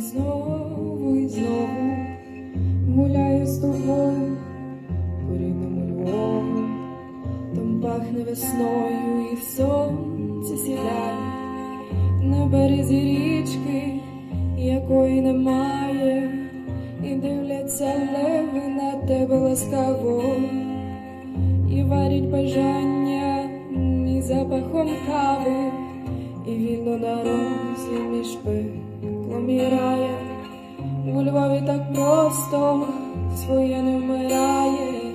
знову і знову гуляю з тобою по рідному Львову, там пахне весною і сонце сідає на березі річки, якої немає, і дивляться леви на тебе ласкаво, і варять бажання і запахом кави, і вільно на розі між пи і. У Львові так просто своє не вмирає.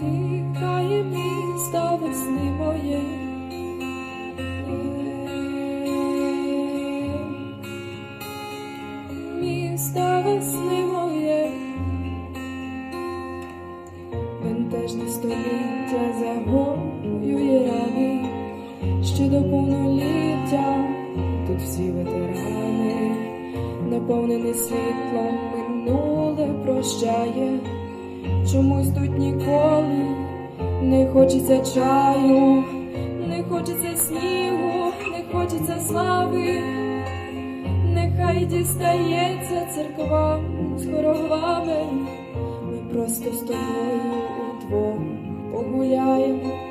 Дихає місто весни моє. Місто весни наповнене світлом минуле прощає, чомусь тут ніколи не хочеться чаю, не хочеться снігу, не хочеться слави. Нехай дістається церква з хоровами, ми просто з тобою удвох погуляємо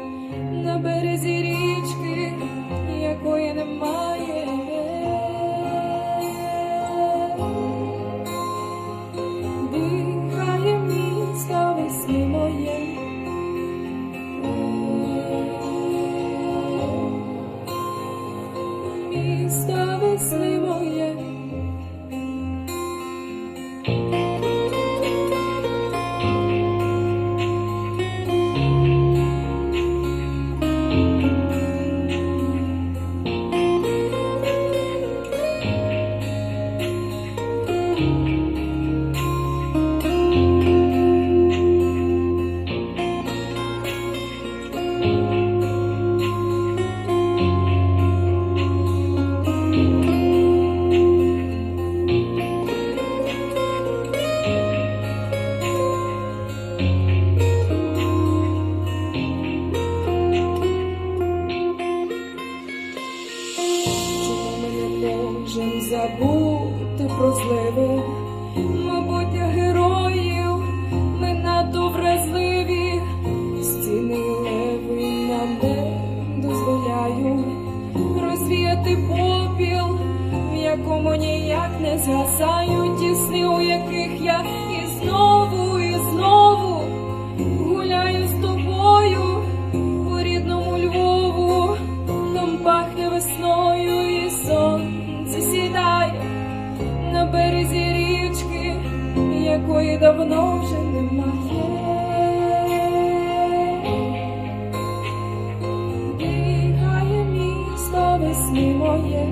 можем забути про зливи? Мабуть, героїв ми надто вразливі, стіни леви нам не дозволяють розвіяти попіл, в якому ніяк не згасають ті сни, у яких я і знову, і знову гуляю якої давно вже немає. Дихає місто весні моє.